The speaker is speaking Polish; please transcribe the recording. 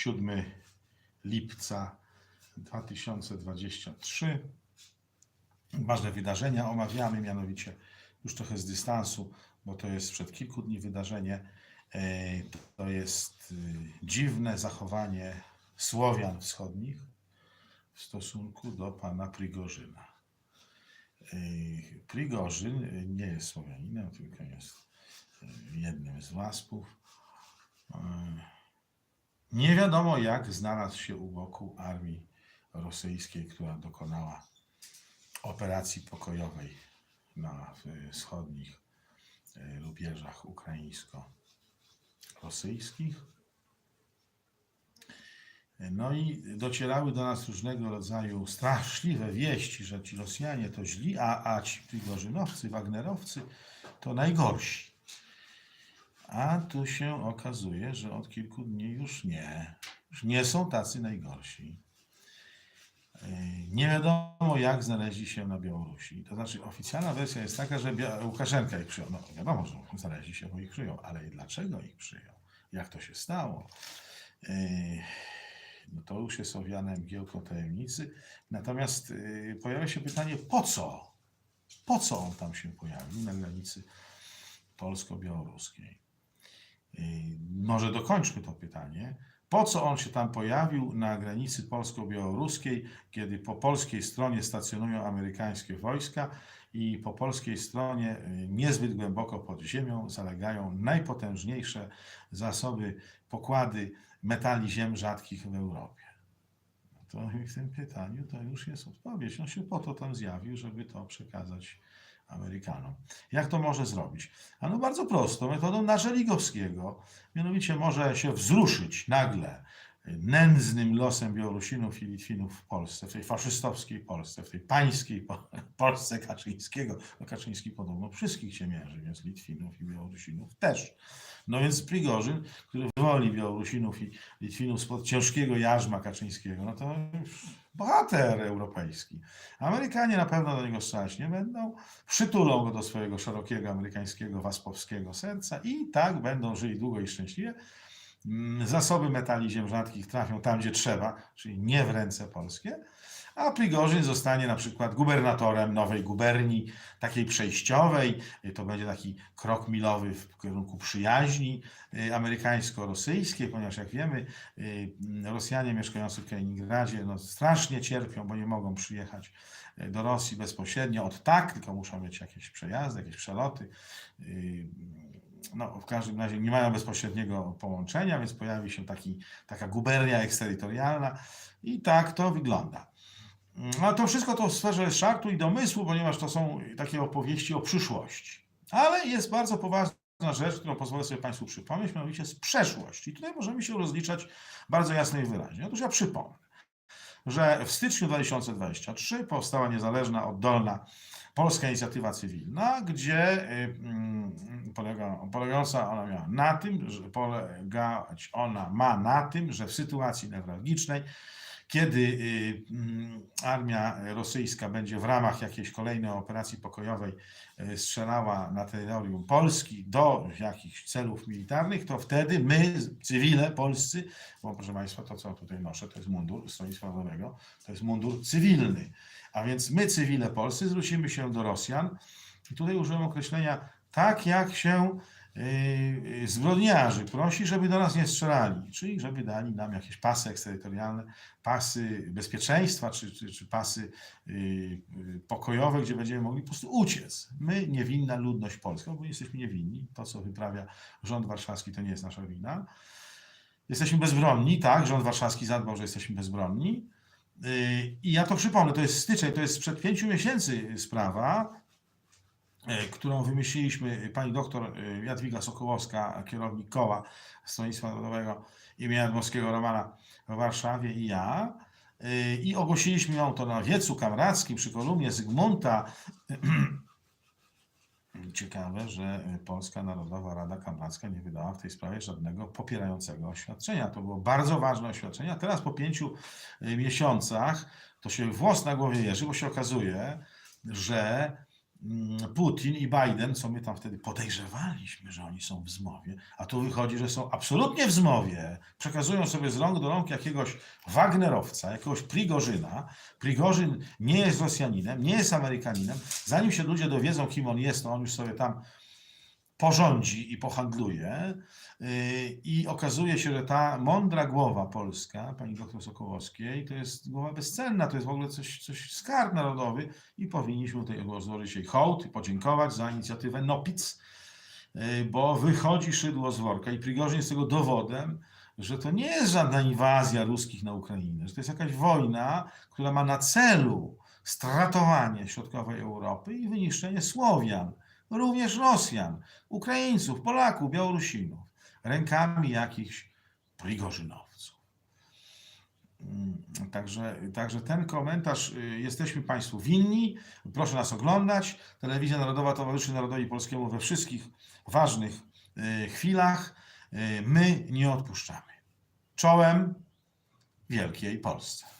7 lipca 2023. Ważne wydarzenia omawiamy, mianowicie już trochę z dystansu, bo to jest przed kilku dni wydarzenie. E, To jest y, dziwne zachowanie Słowian wschodnich w stosunku do pana Prigorzyna. E, Prigorzyn nie jest Słowianinem, tylko jest y, jednym z waspów. E, Nie wiadomo, jak znalazł się u boku armii rosyjskiej, która dokonała operacji pokojowej na wschodnich rubieżach ukraińsko-rosyjskich. No i docierały do nas różnego rodzaju straszliwe wieści, że ci Rosjanie to źli, a, a ci Prigorzynowcy, Wagnerowcy to najgorsi. A tu się okazuje, że od kilku dni już nie. Już nie są tacy najgorsi. Yy, Nie wiadomo, jak znaleźli się na Białorusi. To znaczy, oficjalna wersja jest taka, że Łukaszenka ich przyjął. No wiadomo, że znaleźli się, bo ich przyjął, ale dlaczego ich przyjął? Jak to się stało? Yy, No to już jest owiane mgiełką tajemnicy. Natomiast yy, pojawia się pytanie, po co? Po co on tam się pojawił na granicy polsko-białoruskiej? Yy, Może dokończmy to pytanie. Po co on się tam pojawił na granicy polsko-białoruskiej, kiedy po polskiej stronie stacjonują amerykańskie wojska i po polskiej stronie y, niezbyt głęboko pod ziemią zalegają najpotężniejsze zasoby, pokłady metali ziem rzadkich w Europie? No to w tym pytaniu to już jest odpowiedź. On się po to tam zjawił, żeby to przekazać Amerykanom. Jak to może zrobić? Ano bardzo prosto, metodą Narzeligowskiego. Mianowicie może się wzruszyć nagle nędznym losem Białorusinów i Litwinów w Polsce, w tej faszystowskiej Polsce, w tej pańskiej Po- Polsce Kaczyńskiego. No Kaczyński podobno wszystkich ciemięży, więc Litwinów i Białorusinów też. No więc Prigorzyn, który wywoli Białorusinów i Litwinów spod ciężkiego jarzma Kaczyńskiego, no to bohater europejski. Amerykanie na pewno do niego strzelać nie będą, przytulą go do swojego szerokiego amerykańskiego, waspowskiego serca i tak będą żyli długo i szczęśliwie. Mm, Zasoby metali ziem rzadkich trafią tam, gdzie trzeba, czyli nie w ręce polskie, a Prigorzyn zostanie na przykład gubernatorem nowej guberni, takiej przejściowej. Y, To będzie taki krok milowy w kierunku przyjaźni y, amerykańsko-rosyjskiej, ponieważ jak wiemy, y, Rosjanie mieszkający w Kaliningradzie no, strasznie cierpią, bo nie mogą przyjechać do Rosji bezpośrednio od tak, tylko muszą mieć jakieś przejazdy, jakieś przeloty. No, w każdym razie nie mają bezpośredniego połączenia, więc pojawi się taki, taka gubernia eksterytorialna i tak to wygląda. A to wszystko to w sferze szartu i domysłu, ponieważ to są takie opowieści o przyszłości. Ale jest bardzo poważna rzecz, którą pozwolę sobie Państwu przypomnieć, mianowicie z przeszłości. I tutaj możemy się rozliczać bardzo jasno i wyraźnie. Otóż ja przypomnę, że w styczniu 2023 powstała niezależna, oddolna Polska Inicjatywa Cywilna, gdzie y, mm, polega, polegająca ona miała na tym, że polegać ona ma na tym, że w sytuacji newralgicznej, kiedy y, mm, armia rosyjska będzie w ramach jakiejś kolejnej operacji pokojowej y, strzelała na terytorium Polski do jakichś celów militarnych, to wtedy my, cywile polscy, bo proszę Państwa, to co tutaj noszę, to jest mundur Stronnictwa to jest mundur cywilny. A więc my, cywile polscy, zwrócimy się do Rosjan i tutaj użyłem określenia tak, jak się zbrodniarzy prosi, żeby do nas nie strzelali, czyli żeby dali nam jakieś pasy eksterytorialne, pasy bezpieczeństwa, czy, czy, czy pasy yy, yy, pokojowe, gdzie będziemy mogli po prostu uciec. My, niewinna ludność polska, bo jesteśmy niewinni, to co wyprawia rząd warszawski to nie jest nasza wina. Jesteśmy bezbronni, tak, rząd warszawski zadbał, że jesteśmy bezbronni. Yy, I ja to przypomnę, to jest styczeń, to jest sprzed pięciu miesięcy sprawa, którą wymyśliliśmy pani doktor e, Jadwiga Sokołowska, kierownik koła Stronnictwa Narodowego imienia Dmowskiego Romana w Warszawie i ja. E, I ogłosiliśmy ją to na wiecu kamrackim przy kolumnie Zygmunta. Ciekawe, że Polska Narodowa Rada Kamracka nie wydała w tej sprawie żadnego popierającego oświadczenia. To było bardzo ważne oświadczenie. A teraz po pięciu miesiącach to się włos na głowie jeży, bo się okazuje, że Putin i Biden, co my tam wtedy podejrzewaliśmy, że oni są w zmowie, a tu wychodzi, że są absolutnie w zmowie. Przekazują sobie z rąk do rąk jakiegoś Wagnerowca, jakiegoś Prigorzyna. Prigorzyn nie jest Rosjaninem, nie jest Amerykaninem. Zanim się ludzie dowiedzą, kim on jest, to on już sobie tam porządzi i pohandluje. Yy, I okazuje się, że ta mądra głowa polska, pani doktor Sokołowskiej, to jest głowa bezcenna, to jest w ogóle coś, coś skarb narodowy i powinniśmy tutaj złożyć jej hołd i podziękować za inicjatywę NOPIC, yy, bo wychodzi szydło z worka i Prigorzyn jest tego dowodem, że to nie jest żadna inwazja ruskich na Ukrainę, że to jest jakaś wojna, która ma na celu stratowanie środkowej Europy i wyniszczenie Słowian, również Rosjan, Ukraińców, Polaków, Białorusinów, rękami jakichś prigorzynowców. Mm, Także, także ten komentarz y, jesteśmy Państwu winni. Proszę nas oglądać. Telewizja Narodowa towarzyszy Narodowi Polskiemu we wszystkich ważnych y, chwilach. Y, My nie odpuszczamy. Czołem Wielkiej Polsce.